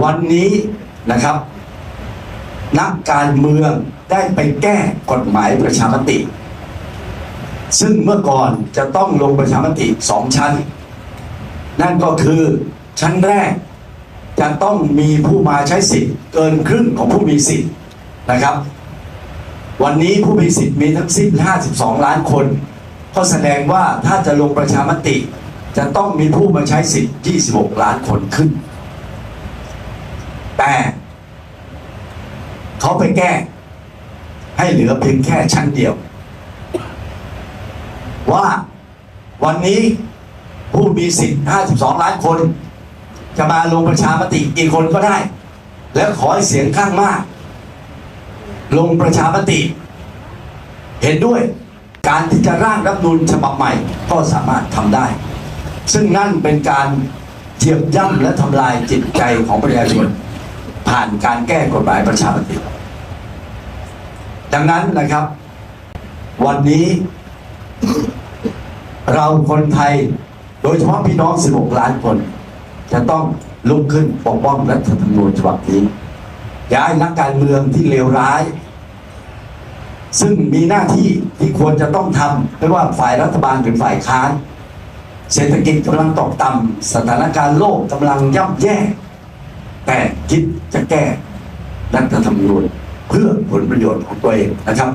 วันนี้นะครับ นักการเมืองได้ไปแก้กฎหมายประชามติ ซึ่งเมื่อก่อนจะต้องลงประชามติสองชั้น นั่นก็คือชั้นแรกจะต้องมีผู้มาใช้สิทธิ์เกินครึ่งของผู้มีสิทธิ์นะครับ วันนี้ผู้มีสิทธิ์มีทั้งสิ้น 52 ล้านคน ก็แสดงว่าถ้าจะลงประชามติ จะต้องมีผู้มาใช้สิทธิ์ 26 ล้านคนขึ้น แต่เขาไปแก้ ให้เหลือเพียงแค่ชั้นเดียว ว่าวันนี้ผู้มีสิทธิ์ 52 ล้านคน จะมาลงประชามติกี่คนก็ได้ แล้วขอให้เสียงข้างมาก ลงประชามติ เห็นด้วยการที่จะร่างรัฐมนูญฉบับใหม่ก็สามารถทำได้ ซึ่งนั่นเป็นการเหยียบย่ำและทำลายจิตใจของประชาชน ผ่านการแก้กฎหมายประชามติ ดังนั้นนะครับ วันนี้ เราคนไทยโดยเฉพาะพี่น้อง 16 ล้านคน จะต้องลุกขึ้นปกป้องรัฐธรรมนูญฉบับนี้ อย่าให้นักการเมืองที่เลวร้าย ซึ่งมีหน้าที่ที่ควรจะต้องทำไม่ว่าฝ่ายรัฐบาลหรือฝ่ายค้าน เศรษฐกิจกำลังตกต่ำสถานการณ์โลกกำลังย่ำแย่ แต่คิดจะแก้รัฐธรรมนูญเพื่อผลประโยชน์ของตัวเองนะครับ